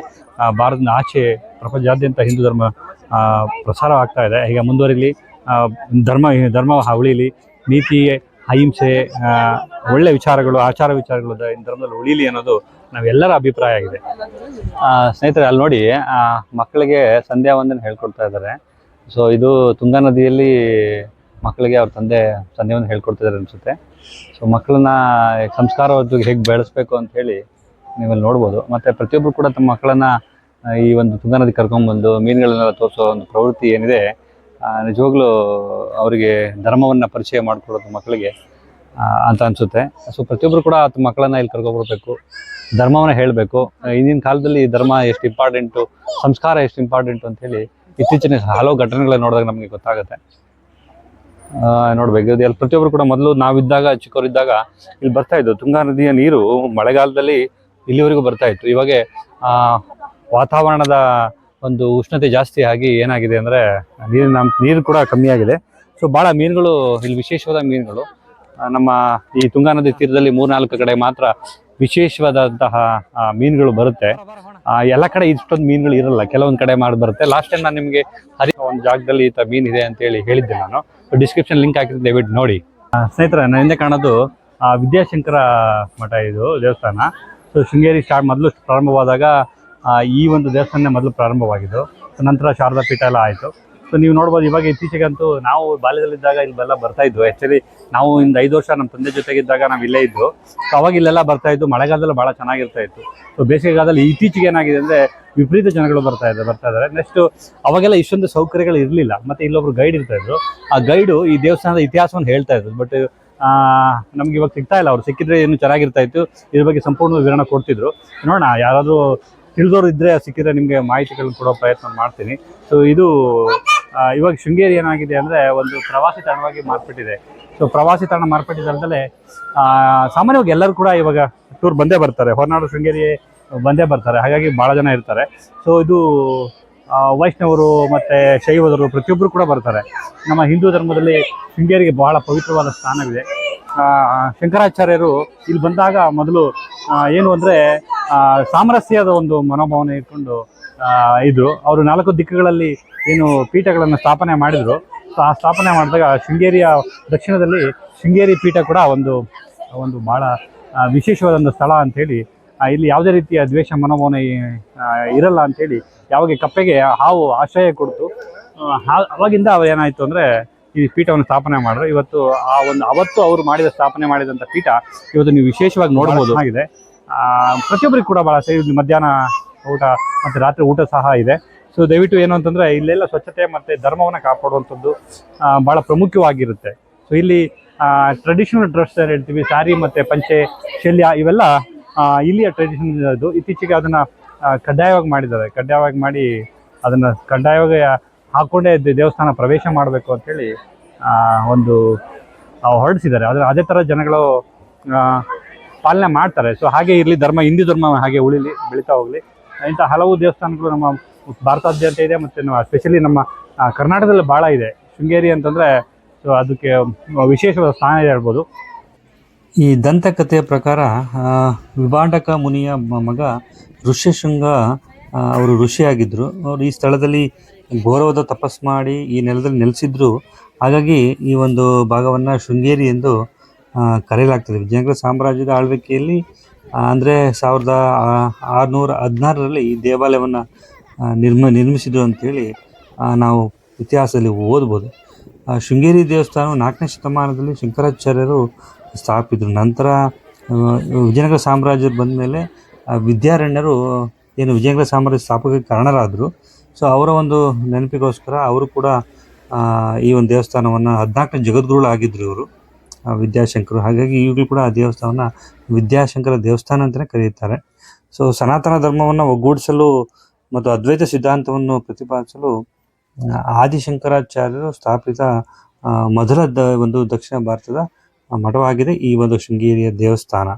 ಭಾರತದ ಆಚೆ ಪ್ರಪಂಚದಾದ್ಯಂತ ಹಿಂದೂ ಧರ್ಮ ಪ್ರಸಾರ ಆಗ್ತಾ ಇದೆ. ಈಗ ಮುಂದುವರಿಲಿ ಧರ್ಮ ಧರ್ಮ ಉಳಿಲಿ, ನೀತಿ, ಅಹಿಂಸೆ ಒಳ್ಳೆ ವಿಚಾರಗಳು, ಆಚಾರ ವಿಚಾರಗಳು ಧರ್ಮದಲ್ಲಿ ಉಳಿಲಿ ಅನ್ನೋದು ನಾವೆಲ್ಲರ ಅಭಿಪ್ರಾಯ ಆಗಿದೆ. ಸ್ನೇಹಿತರೆ, ಅಲ್ಲಿ ನೋಡಿ ಮಕ್ಕಳಿಗೆ ಸಂಧ್ಯಾ ವಂದನೆ ಹೇಳ್ಕೊಡ್ತಾ ಇದ್ದಾರೆ. ಸೊ ಇದು ತುಂಗಾ ನದಿಯಲ್ಲಿ ಮಕ್ಕಳಿಗೆ ಅವ್ರ ತಂದೆ ಸಂಧ್ಯಾವಂದನೆ ಹೇಳ್ಕೊಡ್ತಿದ್ದಾರೆ ಅನಿಸುತ್ತೆ. ಸೊ ಮಕ್ಕಳನ್ನ ಸಂಸ್ಕಾರವಾಗಿ ಹೇಗೆ ಬೆಳೆಸ್ಬೇಕು ಅಂತ ಹೇಳಿ ನೀವಲ್ಲಿ ನೋಡ್ಬೋದು. ಮತ್ತು ಪ್ರತಿಯೊಬ್ಬರು ಕೂಡ ತಮ್ಮ ಮಕ್ಕಳನ್ನ ಈ ಒಂದು ತುಂಗಾ ನದಿ ಕರ್ಕೊಂಡ್ಬಂದು ಮೀನುಗಳನ್ನೆಲ್ಲ ತೋರಿಸೋ ಒಂದು ಪ್ರವೃತ್ತಿ ಏನಿದೆ ನಿಜವಾಗ್ಲೂ ಅವರಿಗೆ ಧರ್ಮವನ್ನು ಪರಿಚಯ ಮಾಡಿಕೊಡೋದು ಮಕ್ಕಳಿಗೆ ಅಂತ ಅನಿಸುತ್ತೆ. ಸೊ ಪ್ರತಿಯೊಬ್ಬರು ಕೂಡ ತಮ್ಮ ಮಕ್ಕಳನ್ನ ಇಲ್ಲಿ ಕರ್ಕೊಬರ್ಬೇಕು, ಧರ್ಮವನ್ನು ಹೇಳಬೇಕು. ಇಂದಿನ ಕಾಲದಲ್ಲಿ ಧರ್ಮ ಎಷ್ಟು ಇಂಪಾರ್ಟೆಂಟು, ಸಂಸ್ಕಾರ ಎಷ್ಟು ಇಂಪಾರ್ಟೆಂಟು ಅಂತ ಹೇಳಿ ಇತ್ತೀಚಿನ ಹಲವು ಘಟನೆಗಳನ್ನ ನೋಡಿದಾಗ ನಮಗೆ ಗೊತ್ತಾಗುತ್ತೆ. ನೋಡ್ಬೇಕು. ಅಲ್ಲಿ ಪ್ರತಿಯೊಬ್ಬರು ಕೂಡ ಮೊದಲು ನಾವಿದ್ದಾಗ, ಚಿಕ್ಕವರಿದ್ದಾಗ, ಇಲ್ಲಿ ಬರ್ತಾ ಇದ್ದು ತುಂಗಾ ನದಿಯ ನೀರು ಮಳೆಗಾಲದಲ್ಲಿ ಇಲ್ಲಿವರೆಗೂ ಬರ್ತಾ ಇತ್ತು. ಇವಾಗ ಆ, ವಾತಾವರಣದ ಒಂದು ಉಷ್ಣತೆ ಜಾಸ್ತಿ ಆಗಿ ಏನಾಗಿದೆ ಅಂದರೆ ನೀರಿನ ನೀರು ಕೂಡ ಕಮ್ಮಿ ಆಗಿದೆ. ಸೊ ಭಾಳ ಮೀನುಗಳು ಇಲ್ಲಿ ವಿಶೇಷವಾದ ಮೀನುಗಳು. ನಮ್ಮ ಈ ತುಂಗಾ ನದಿ ತೀರದಲ್ಲಿ ಮೂರ್ನಾಲ್ಕು ಕಡೆ ಮಾತ್ರ ವಿಶೇಷವಾದಂತಹ ಮೀನುಗಳು ಬರುತ್ತೆ. ಆ, ಎಲ್ಲ ಕಡೆ ಇಷ್ಟೊಂದು ಮೀನುಗಳು ಇರಲ್ಲ. ಕೆಲವೊಂದು ಕಡೆ ಮಾಡಿ ಬರುತ್ತೆ. ಲಾಸ್ಟ್ ಟೈಮ್ ನಾನು ನಿಮಗೆ ಹರಿ ಒಂದು ಜಾಗದಲ್ಲಿ ಈ ಥರ ಮೀನು ಇದೆ ಅಂತ ಹೇಳಿ ಹೇಳಿದ್ದೆ ನಾನು. ಡಿಸ್ಕ್ರಿಪ್ಷನ್ ಲಿಂಕ್ ಹಾಕಿದ್ರೆ ದಯವಿಟ್ಟು ನೋಡಿ. ಸ್ನೇಹಿತರೆ ನನ್ನ ಹಿಂದೆ ಕಾಣೋದು ವಿದ್ಯಾಶಂಕರ ಮಠ ಇದು ದೇವಸ್ಥಾನ. ಸೊ, ಶೃಂಗೇರಿ ಸ್ಟಾರ್ಟ್ ಮೊದಲು ಪ್ರಾರಂಭವಾದಾಗ ಈ ಒಂದು ದೇವಸ್ಥಾನ ಮೊದಲು ಪ್ರಾರಂಭವಾಗಿದ್ದು. ನಂತರ ಶಾರದಾ ಪೀಠ ಎಲ್ಲ ಆಯಿತು. ಸೊ, ನೀವು ನೋಡ್ಬೋದು, ಇವಾಗ ಇತ್ತೀಚೆಗಂತೂ ನಾವು ಬಾಲ್ಯದಲ್ಲಿದ್ದಾಗ ಇಲ್ಲೆಲ್ಲ ಬರ್ತಾ ಇದ್ವು. ಆ್ಯಕ್ಚುಲಿ ನಾವು ಇಂದ ಐದು ವರ್ಷ ನಮ್ಮ ತಂದೆ ಜೊತೆಗಿದ್ದಾಗ ನಾವು ಇಲ್ಲೇ ಇದ್ವು. ಸೊ ಅವಾಗ ಇಲ್ಲೆಲ್ಲ ಬರ್ತಾ ಇದ್ದು ಮಳೆಗಾಲದಲ್ಲಿ ಭಾಳ ಚೆನ್ನಾಗಿರ್ತಾ ಇತ್ತು. ಸೊ ಬೇಸಿಗೆಗಾಲದಲ್ಲಿ ಇತ್ತೀಚೆಗೆ ಏನಾಗಿದೆ ಅಂದರೆ ವಿಪರೀತ ಜನಗಳು ಬರ್ತಾ ಇದ್ದಾರೆ ಬರ್ತಾ ಇದ್ದಾರೆ ನೆಕ್ಸ್ಟು ಅವಾಗೆಲ್ಲ ಇಷ್ಟೊಂದು ಸೌಕರ್ಯಗಳು ಇರಲಿಲ್ಲ. ಮತ್ತೆ ಇಲ್ಲೊಬ್ರು ಗೈಡ್ ಇರ್ತಾ ಇದ್ರು. ಆ ಗೈಡು ಈ ದೇವಸ್ಥಾನದ ಇತಿಹಾಸವನ್ನು ಹೇಳ್ತಾ ಇದ್ರು. ಬಟ್ ನಮ್ಗೆ ಇವಾಗ ಸಿಗ್ತಾ ಇಲ್ಲ ಅವ್ರು. ಸಿಕ್ಕಿದ್ರೆ ಏನು ಚೆನ್ನಾಗಿರ್ತಾ ಇತ್ತು. ಇದ್ರ ಬಗ್ಗೆ ಸಂಪೂರ್ಣ ವಿವರಣೆ ಕೊಡ್ತಿದ್ರು. ನೋಡೋಣ, ಯಾರಾದರೂ ತಿಳಿದವರು ಇದ್ರೆ ಸಿಕ್ಕಿದ್ರೆ ನಿಮಗೆ ಮಾಹಿತಿಗಳನ್ನ ಕೊಡೋ ಪ್ರಯತ್ನ ಮಾಡ್ತೀನಿ. ಸೊ ಇದು ಇವಾಗ ಶೃಂಗೇರಿ ಏನಾಗಿದೆ ಅಂದರೆ ಒಂದು ಪ್ರವಾಸಿ ತಾಣವಾಗಿ ಮಾರ್ಪಟ್ಟಿದೆ. ಸೊ ಪ್ರವಾಸಿ ತಾಣ ಮಾರ್ಪಟ್ಟಿದ್ದಲ್ದಲೆ ಸಾಮಾನ್ಯವಾಗಿ ಎಲ್ಲರೂ ಕೂಡ ಇವಾಗ ಟೂರ್ ಬಂದೇ ಬರ್ತಾರೆ. ಹೊರನಾಡು ಶೃಂಗೇರಿ ಬಂದೇ ಬರ್ತಾರೆ. ಹಾಗಾಗಿ ಭಾಳ ಜನ ಇರ್ತಾರೆ. ಸೊ ಇದು ವೈಷ್ಣವರು ಮತ್ತು ಶೈವದರು ಪ್ರತಿಯೊಬ್ಬರು ಕೂಡ ಬರ್ತಾರೆ. ನಮ್ಮ ಹಿಂದೂ ಧರ್ಮದಲ್ಲಿ ಶೃಂಗೇರಿಗೆ ಬಹಳ ಪವಿತ್ರವಾದ ಸ್ಥಾನವಿದೆ. ಶಂಕರಾಚಾರ್ಯರು ಇಲ್ಲಿ ಬಂದಾಗ ಮೊದಲು ಏನು ಅಂದರೆ ಸಾಮರಸ್ಯದ ಒಂದು ಮನೋಭಾವನೆ ಇಟ್ಕೊಂಡು ಇದ್ದರು ಅವರು ನಾಲ್ಕು ದಿಕ್ಕುಗಳಲ್ಲಿ ಏನು ಪೀಠಗಳನ್ನು ಸ್ಥಾಪನೆ ಮಾಡಿದರು. ಸೊ, ಆ ಸ್ಥಾಪನೆ ಮಾಡಿದಾಗ ಶೃಂಗೇರಿಯ ದಕ್ಷಿಣದಲ್ಲಿ ಶೃಂಗೇರಿ ಪೀಠ ಕೂಡ ಒಂದು ಒಂದು ಭಾಳ ವಿಶೇಷವಾದ ಒಂದು ಸ್ಥಳ ಅಂಥೇಳಿ ಇಲ್ಲಿ ಯಾವುದೇ ರೀತಿಯ ದ್ವೇಷ ಮನೋಭಾವನೆ ಇರಲ್ಲ ಅಂಥೇಳಿ ಯಾವಾಗ ಕಪ್ಪೆಗೆ ಹಾವು ಆಶ್ರಯ ಕೊಡ್ತು. ಅವಾಗಿಂದ ಅವ್ರು ಏನಾಯಿತು ಅಂದರೆ ಈ ಪೀಠವನ್ನು ಸ್ಥಾಪನೆ ಮಾಡಿದ್ರು. ಇವತ್ತು ಆ ಒಂದು ಅವತ್ತು ಅವರು ಮಾಡಿದ ಸ್ಥಾಪನೆ ಮಾಡಿದಂಥ ಪೀಠ ಇವತ್ತು ನೀವು ವಿಶೇಷವಾಗಿ ನೋಡ್ಬೋದು ಆಗಿದೆ ಪ್ರತಿಯೊಬ್ಬರಿಗೂ ಕೂಡ ಭಾಳ ಸೇರಿ ಇಲ್ಲಿ ಮಧ್ಯಾಹ್ನ ಊಟ ಮತ್ತು ರಾತ್ರಿ ಊಟ ಸಹ ಇದೆ. ಸೊ ದಯವಿಟ್ಟು ಏನು ಅಂತಂದರೆ ಇಲ್ಲೆಲ್ಲ ಸ್ವಚ್ಛತೆ ಮತ್ತು ಧರ್ಮವನ್ನು ಕಾಪಾಡುವಂಥದ್ದು ಭಾಳ ಪ್ರಮುಖವಾಗಿರುತ್ತೆ ಸೊ ಇಲ್ಲಿ ಟ್ರೆಡಿಷನಲ್ ಡ್ರೆಸ್ ಏನು ಹೇಳ್ತೀವಿ ಸ್ಯಾರಿ ಮತ್ತು ಪಂಚೆ ಶಲ್ಯ ಇವೆಲ್ಲ ಇಲ್ಲಿಯ ಟ್ರೆಡಿಷನ್ ಅದು ಇತ್ತೀಚೆಗೆ ಅದನ್ನು ಕಡ್ಡಾಯವಾಗಿ ಮಾಡಿದ್ದಾರೆ. ಕಡ್ಡಾಯವಾಗಿ ಮಾಡಿ ಅದನ್ನು ಕಡ್ಡಾಯವಾಗಿ ಹಾಕೊಂಡೇ ದೇವಸ್ಥಾನ ಪ್ರವೇಶ ಮಾಡಬೇಕು ಅಂತೇಳಿ ಒಂದು ಹೊರಡಿಸಿದ್ದಾರೆ. ಆದರೆ ಅದೇ ಥರ ಜನಗಳು ಪಾಲನೆ ಮಾಡ್ತಾರೆ. ಸೊ ಹಾಗೆ ಇರಲಿ, ಧರ್ಮ, ಹಿಂದೂ ಧರ್ಮ ಹಾಗೆ ಉಳಿಲಿ, ಬೆಳೀತಾ ಹೋಗಲಿ. ಇಂಥ ಹಲವು ದೇವಸ್ಥಾನಗಳು ನಮ್ಮ ಭಾರತಾದ್ಯಂತ ಇದೆ, ಮತ್ತು ಸ್ಪೆಷಲಿ ನಮ್ಮ ಕರ್ನಾಟಕದಲ್ಲಿ ಭಾಳ ಇದೆ. ಶೃಂಗೇರಿ ಅಂತಂದರೆ, ಸೊ, ಅದಕ್ಕೆ ವಿಶೇಷವಾದ ಸ್ಥಾನ ಇದೆ ಹೇಳ್ಬೋದು. ಈ ದಂತಕಥೆಯ ಪ್ರಕಾರ ವಿಭಾಂಡಕ ಮುನಿಯ ಮಗ ಋಷ್ಯಶೃಂಗ ಅವರು ಋಷಿಯಾಗಿದ್ದರು ಅವರು ಈ ಸ್ಥಳದಲ್ಲಿ ಗೌರವದ ತಪಸ್ ಮಾಡಿ ಈ ನೆಲದಲ್ಲಿ ನೆಲೆಸಿದ್ರು. ಹಾಗಾಗಿ ಈ ಒಂದು ಭಾಗವನ್ನು ಶೃಂಗೇರಿ ಎಂದು ಕರೆಯಲಾಗ್ತದೆ. ವಿಜಯನಗರ ಸಾಮ್ರಾಜ್ಯದ ಆಳ್ವಿಕೆಯಲ್ಲಿ ಅಂದರೆ ಸಾವಿರದ ಆರುನೂರ ಹದಿನಾರರಲ್ಲಿ ಈ ದೇವಾಲಯವನ್ನು ನಿರ್ಮ, ನಿರ್ಮಿಸಿದ್ರು ಅಂತೇಳಿ ನಾವು ಇತಿಹಾಸದಲ್ಲಿ ಓದ್ಬೋದು. ಶೃಂಗೇರಿ ದೇವಸ್ಥಾನವು ನಾಲ್ಕನೇ ಶತಮಾನದಲ್ಲಿ ಶಂಕರಾಚಾರ್ಯರು ಸ್ಥಾಪಿಸಿದ್ರು ನಂತರ ವಿಜಯನಗರ ಸಾಮ್ರಾಜ್ಯ ಬಂದ ಮೇಲೆ ವಿದ್ಯಾರಣ್ಯರು ಏನು ವಿಜಯನಗರ ಸಾಮ್ರಾಜ್ಯ ಸ್ಥಾಪಕಕ್ಕೆ ಕಾರಣರಾದರು. ಸೊ ಅವರ ಒಂದು ನೆನಪಿಗೋಸ್ಕರ ಅವರು ಕೂಡ ಈ ಒಂದು ದೇವಸ್ಥಾನವನ್ನು ಹದಿನಾಲ್ಕನೇ ಜಗದ್ಗುರುಳು ಆಗಿದ್ರು ಇವರು ಆ, ವಿದ್ಯಾಶಂಕರು. ಹಾಗಾಗಿ ಈಗಲೂ ಕೂಡ ಆ ದೇವಸ್ಥಾನ ವಿದ್ಯಾಶಂಕರ ದೇವಸ್ಥಾನ ಅಂತಲೇ ಕರೆಯುತ್ತಾರೆ. ಸೊ ಸನಾತನ ಧರ್ಮವನ್ನು ಒಗ್ಗೂಡಿಸಲು ಮತ್ತು ಅದ್ವೈತ ಸಿದ್ಧಾಂತವನ್ನು ಪ್ರತಿಪಾದಿಸಲು ಆ, ಆದಿಶಂಕರಾಚಾರ್ಯರು ಸ್ಥಾಪಿತ ಆ, ಮೊದಲ ಒಂದು ದಕ್ಷಿಣ ಭಾರತದ ಆ, ಮಠವಾಗಿದೆ ಈ ಒಂದು ಶೃಂಗೇರಿಯ ದೇವಸ್ಥಾನ.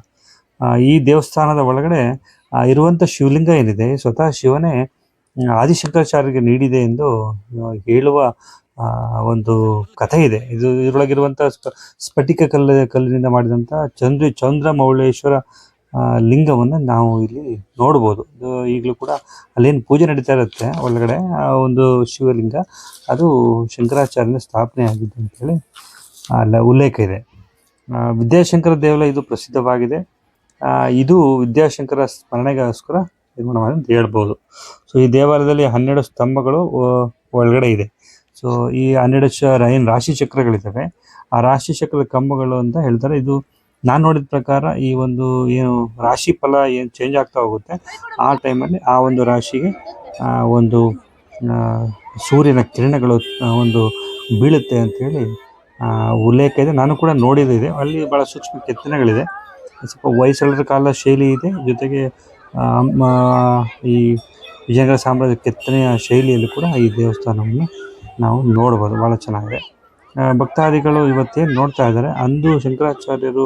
ಈ ದೇವಸ್ಥಾನದ ಒಳಗಡೆ ಇರುವಂಥ ಶಿವಲಿಂಗ ಏನಿದೆ, ಸ್ವತಃ ಶಿವನೇ ಆದಿಶಂಕರಾಚಾರ್ಯರಿಗೆ ನೀಡಿದೆ ಎಂದು ಹೇಳುವ ಒಂದು ಕಥೆ ಇದೆ. ಇದು ಇದರೊಳಗಿರುವಂಥ ಸ್ಫಟಿಕ ಕಲ್ಲ, ಕಲ್ಲಿನಿಂದ ಮಾಡಿದಂಥ ಚಂದ್ರ ಚಂದ್ರಮೌಳೇಶ್ವರ ಲಿಂಗವನ್ನು ನಾವು ಇಲ್ಲಿ ನೋಡ್ಬೋದು. ಈಗಲೂ ಕೂಡ ಅಲ್ಲೇನು ಪೂಜೆ ನಡೀತಾ ಇರುತ್ತೆ ಒಳಗಡೆ, ಆ ಒಂದು ಶಿವಲಿಂಗ. ಅದು ಶಂಕರಾಚಾರ್ಯನ ಸ್ಥಾಪನೆ ಆಗಿದ್ದು ಅಂತೇಳಿ ಅಲ್ಲ ಉಲ್ಲೇಖ ಇದೆ. ವಿದ್ಯಾಶಂಕರ ದೇವಾಲಯ ಇದು ಪ್ರಸಿದ್ಧವಾಗಿದೆ. ಇದು ವಿದ್ಯಾಶಂಕರ ಸ್ಮರಣೆಗೋಸ್ಕರ ನಿರ್ಮಾಣ ಅಂತ ಹೇಳ್ಬೋದು. ಸೊ ಈ ದೇವಾಲಯದಲ್ಲಿ ಹನ್ನೆರಡು ಸ್ತಂಭಗಳು ಒಳಗಡೆ ಇದೆ. ಸೊ ಈ ಹನ್ನೆರಡು ಚ ಏನು ರಾಶಿ ಚಕ್ರಗಳಿದ್ದಾವೆ. ಆ ರಾಶಿ ಚಕ್ರದ ಕಂಬಗಳು ಅಂತ ಹೇಳ್ತಾರೆ. ಇದು ನಾನು ನೋಡಿದ ಪ್ರಕಾರ ಈ ಒಂದು ಏನು ರಾಶಿ ಫಲ ಏನು ಚೇಂಜ್ ಆಗ್ತಾ ಹೋಗುತ್ತೆ. ಆ ಟೈಮಲ್ಲಿ ಆ ಒಂದು ರಾಶಿಗೆ ಒಂದು ಸೂರ್ಯನ ಕಿರಣಗಳು ಒಂದು ಬೀಳುತ್ತೆ ಅಂತೇಳಿ ಆ, ಉಲ್ಲೇಖ ಇದೆ. ನಾನು ಕೂಡ ನೋಡಿದ್ದಿದೆ ಅಲ್ಲಿ ಭಾಳ ಸೂಕ್ಷ್ಮ ಕೆತ್ತನೆಗಳಿದೆ. ಸ್ವಲ್ಪ ಹೊಯ್ಸಳರ ಕಾಲ ಶೈಲಿ ಇದೆ. ಜೊತೆಗೆ ಈ ವಿಜಯನಗರ ಸಾಮ್ರಾಜ್ಯ ಕೆತ್ತನೆಯ ಶೈಲಿಯಲ್ಲಿ ಕೂಡ ಈ ದೇವಸ್ಥಾನವನ್ನು ನಾವು ನೋಡ್ಬೋದು ಭಾಳ ಚೆನ್ನಾಗಿದೆ. ಭಕ್ತಾದಿಗಳು ಇವತ್ತೇನು ನೋಡ್ತಾ ಇದ್ದಾರೆ? ಅಂದು ಶಂಕರಾಚಾರ್ಯರು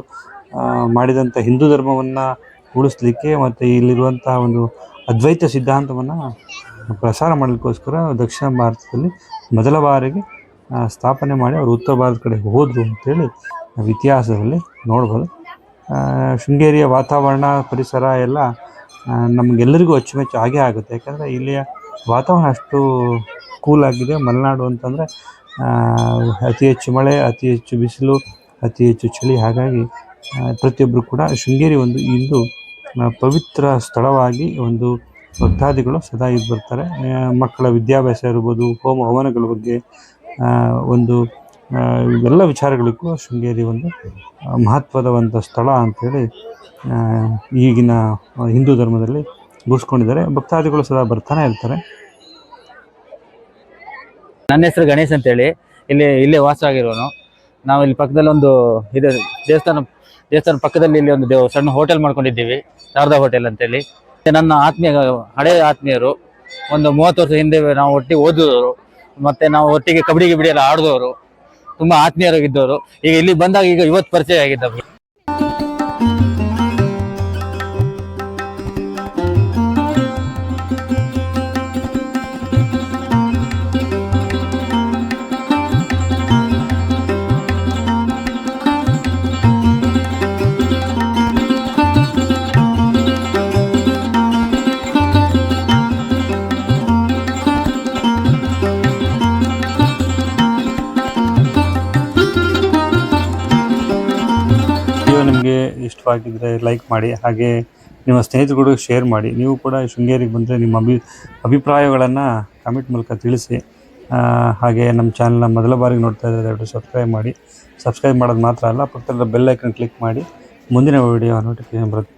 ಮಾಡಿದಂಥ ಹಿಂದೂ ಧರ್ಮವನ್ನು ಉಳಿಸ್ಲಿಕ್ಕೆ ಮತ್ತು ಇಲ್ಲಿರುವಂಥ ಒಂದು ಅದ್ವೈತ ಸಿದ್ಧಾಂತವನ್ನು ಪ್ರಸಾರ ಮಾಡಲಿಕ್ಕೋಸ್ಕರ ದಕ್ಷಿಣ ಭಾರತದಲ್ಲಿ ಮೊದಲ ಬಾರಿಗೆ ಸ್ಥಾಪನೆ ಮಾಡಿ ಅವರು ಉತ್ತರ ಭಾರತದ ಕಡೆ ಹೋದರು ಅಂತೇಳಿ ನಾವು ಇತಿಹಾಸದಲ್ಲಿ ನೋಡ್ಬೋದು. ಶೃಂಗೇರಿಯ ವಾತಾವರಣ, ಪರಿಸರ ಎಲ್ಲ ನಮಗೆಲ್ಲರಿಗೂ ಅಚ್ಚುಮೆಚ್ಚು ಆಗೇ ಆಗುತ್ತೆ. ಯಾಕಂದರೆ ಇಲ್ಲಿಯ ವಾತಾವರಣ ಅಷ್ಟು ಕೂಲಾಗಿದೆ ಮಲೆನಾಡು ಅಂತಂದರೆ ಅತಿ ಹೆಚ್ಚು ಮಳೆ, ಅತಿ ಹೆಚ್ಚು ಬಿಸಿಲು, ಅತಿ ಹೆಚ್ಚು ಚಳಿ. ಹಾಗಾಗಿ ಪ್ರತಿಯೊಬ್ಬರು ಕೂಡ ಶೃಂಗೇರಿ ಒಂದು ಇಂದು ಪವಿತ್ರ ಸ್ಥಳವಾಗಿ ಒಂದು ಭಕ್ತಾದಿಗಳು ಸದಾ ಇದು ಬರ್ತಾರೆ. ಮಕ್ಕಳ ವಿದ್ಯಾಭ್ಯಾಸ ಇರ್ಬೋದು, ಹೋಮ ಹವನಗಳ ಬಗ್ಗೆ ಒಂದು ಎಲ್ಲ ವಿಚಾರಗಳಿಗೂ ಶೃಂಗೇರಿ ಒಂದು ಮಹತ್ವದ ಒಂದು ಸ್ಥಳ ಅಂಥೇಳಿ ಈಗಿನ ಹಿಂದೂ ಧರ್ಮದಲ್ಲಿ ಗುಡಿಸ್ಕೊಂಡಿದ್ದಾರೆ ಭಕ್ತಾದಿಗಳು ಸದಾ ಬರ್ತಾನೆ ಇರ್ತಾರೆ. ನನ್ನ ಹೆಸರು ಗಣೇಶ್ ಅಂತೇಳಿ. ಇಲ್ಲಿ, ಇಲ್ಲೇ ವಾಸ ಆಗಿರೋನು. ನಾವು ಇಲ್ಲಿ ಪಕ್ಕದಲ್ಲಿ ಒಂದು ಇದೆ, ದೇವಸ್ಥಾನ ದೇವಸ್ಥಾನ ಪಕ್ಕದಲ್ಲಿ ಇಲ್ಲಿ ಒಂದು ದೇವ, ಸಣ್ಣ ಹೋಟೆಲ್ ಮಾಡ್ಕೊಂಡಿದ್ದೀವಿ. ಶಾರದಾ ಹೋಟೆಲ್ ಅಂತೇಳಿ. ನನ್ನ ಆತ್ಮೀಯ ಹಳೆಯ ಆತ್ಮೀಯರು. ಒಂದು ಮೂವತ್ತು ವರ್ಷ ಹಿಂದೆ ನಾವು ಒಟ್ಟಿಗೆ ಓದಿದವರು. ಮತ್ತೆ ನಾವು ಒಟ್ಟಿಗೆ ಕಬಡ್ಡಿ ಕಬಡ್ಡಿ ಎಲ್ಲ ಆಡಿದವರು. ತುಂಬಾ ಆತ್ಮೀಯರಾಗಿದ್ದವರು. ಈಗ ಇಲ್ಲಿ ಬಂದಾಗ ಈಗ ಇವತ್ತು ಪರಿಚಯ ಆಗಿದ್ದವರು. ಇಷ್ಟವಾಗಿದ್ದರೆ ಲೈಕ್ ಮಾಡಿ, ಹಾಗೆ ನಿಮ್ಮ ಸ್ನೇಹಿತರುಗಳು ಶೇರ್ ಮಾಡಿ. ನೀವು ಕೂಡ ಶೃಂಗೇರಿಗೆ ಬಂದರೆ ನಿಮ್ಮ ಅಭಿ, ಅಭಿಪ್ರಾಯಗಳನ್ನು ಕಮೆಂಟ್ ಮೂಲಕ ತಿಳಿಸಿ. ಹಾಗೆ ನಮ್ಮ ಚಾನಲ್ನ ಮೊದಲ ಬಾರಿಗೆ ನೋಡ್ತಾ ಇದ್ದರೆ ದಯವಿಟ್ಟು ಸಬ್ಸ್ಕ್ರೈಬ್ ಮಾಡಿ. ಸಬ್ಸ್ಕ್ರೈಬ್ ಮಾಡೋದು ಮಾತ್ರ ಅಲ್ಲ ಪಕ್ಕದ ಬೆಲ್ ಐಕನ್ ಕ್ಲಿಕ್ ಮಾಡಿ. ಮುಂದಿನ ವಿಡಿಯೋ ನೋಟಿಫಿಕೇಶನ್ ಬರುತ್ತೆ.